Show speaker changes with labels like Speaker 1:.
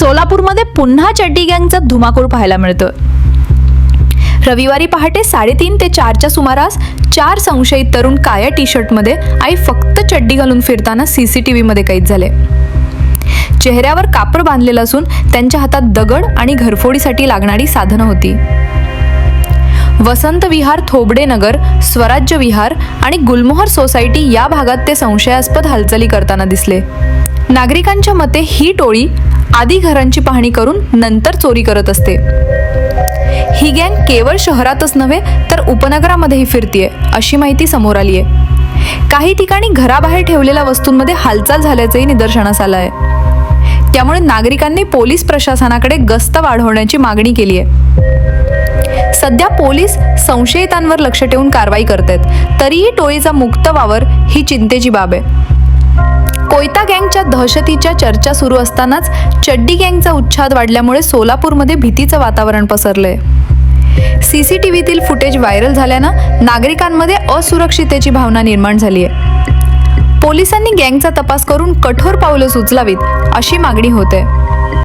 Speaker 1: सोलापूरमध्ये पुन्हा चड्डी गँगचा धुमाकूळ पाहायला मिळतोय. रविवारी पहाटे साडेतीन ते चारच्या सुमारास चार संशयित तरुण काळ्या टी शर्टमध्ये आणि फक्त चड्डी घालून फिरताना सी सी टी व्हीमध्ये कैद झाले. चेहऱ्यावर कापड बांधलेलं असून त्यांच्या हातात दगड आणि घरफोडीसाठी लागणारी साधनं होती. वसंत विहार थोबडे नगर स्वराज्य विहार आणि गुलमोहर सोसायटी या भागात ते संशयास्पद हालचाली करताना दिसले. नागरिकांच्या मते ही टोळी आधी घरांची पाहणी करून नंतर चोरी करत असते. ही गँग केवळ शहरातच नव्हे तर उपनगरामध्येही फिरतीये अशी माहिती समोर आली आहे काही ठिकाणी घराबाहेर ठेवलेल्या वस्तूंमध्ये हालचाल झाल्याचंही निदर्शनास आलं आहे त्यामुळे नागरिकांनी पोलीस प्रशासनाकडे गस्त वाढवण्याची मागणी केली आहे सध्या पोलीस संशयितांवर लक्ष ठेवून कारवाई करत आहेत तरीही टोळीचा मुक्त वावर ही चिंतेची बाब आहे. कोयता गँगच्या दहशतीच्या चर्चा सुरू असतानाच चड्डी गँगचा उच्छाद वाढल्यामुळे सोलापूरमध्ये भीतीचं वातावरण पसरलंय. सी सी टी व्हीतील फुटेज व्हायरल झाल्यानं नागरिकांमध्ये असुरक्षितेची भावना निर्माण झाली आहे पोलिसांनी गँगचा तपास करून कठोर पावलं सुचलावीत अशी मागणी होते